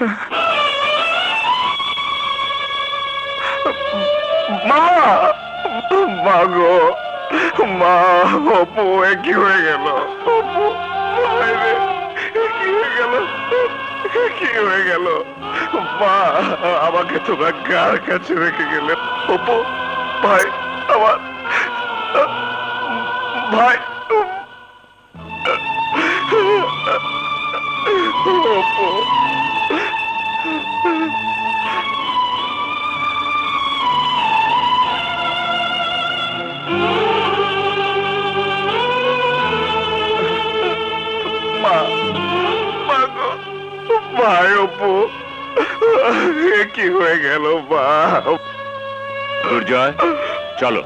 মা মা গো মা অপু এ কি হয়ে গেল। অপু ভাই রে, এ কি হয়ে গেল কি হয়ে গেল। মা আমাকে তোমরা কার কাছে রেখে গেলে। অপু ভাই আমার ভাই অপু ভাই অপু এ কি হয়ে গেল মা দুর্জয় চলো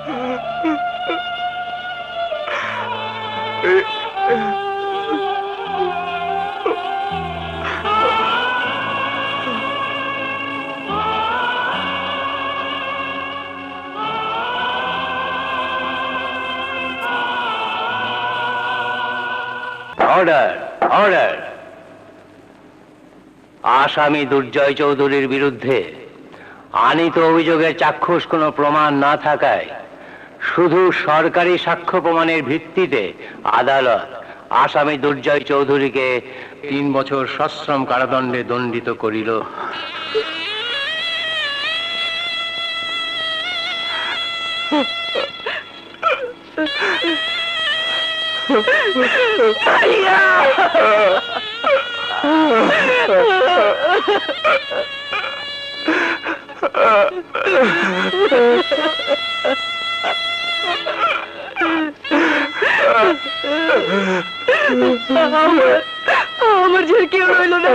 অর্ডার অর্ডার আসামি দুর্জয় চৌধুরীর বিরুদ্ধে আনিত অভিযোগের চাক্ষুষ কোনো প্রমাণ না থাকায় শুধু সরকারি সাক্ষ্য প্রমাণের ভিত্তিতে আদালত আসামি দুর্জয় চৌধুরীকে তিন বছর সশ্রম কারাদণ্ডে দণ্ডিত করিল। আমার যে কেউ রইল না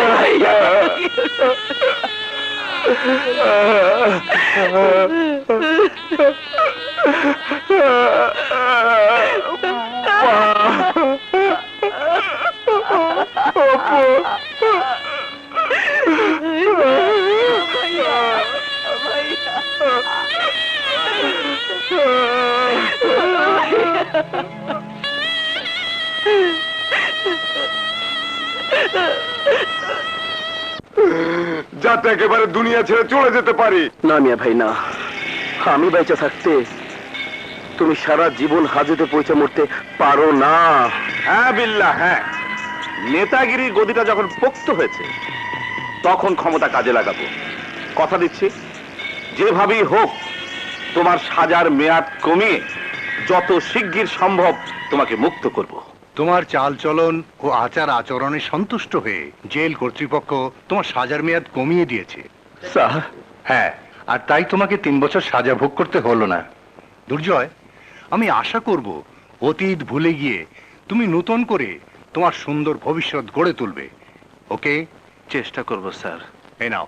যাতে একেবারে দুনিয়া ছেড়ে চলে যেতে পারি। না ভাই না। আমি থাকতে তুমি সারা জীবন হাজতে পৌঁছে মরতে পারো না। হ্যাঁ বিল্লা হ্যাঁ। নেতাগিরির গদিটা যখন পোক্ত হয়েছে তখন ক্ষমতা কাজে লাগাবো। কথা দিচ্ছি যেভাবেই হোক তোমার সাজার মেয়াদ কমিয়ে যত শিগগির সম্ভব তোমাকে মুক্ত করব। তোমার চালচলন ও আচার আচরণে সন্তুষ্ট হয়ে জেল কর্তৃপক্ষ তোমার সাজার মেয়াদ কমিয়ে দিয়েছে। স্যার। হ্যাঁ আর তাই তোমাকে তিন বছর সাজা ভোগ করতে হলো না। দুর্জয় আমি আশা করব অতীত ভুলে গিয়ে তুমি নতুন করে তোমার সুন্দর ভবিষ্যৎ গড়ে তুলবে। ওকে? চেষ্টা করব স্যার। এই নাও।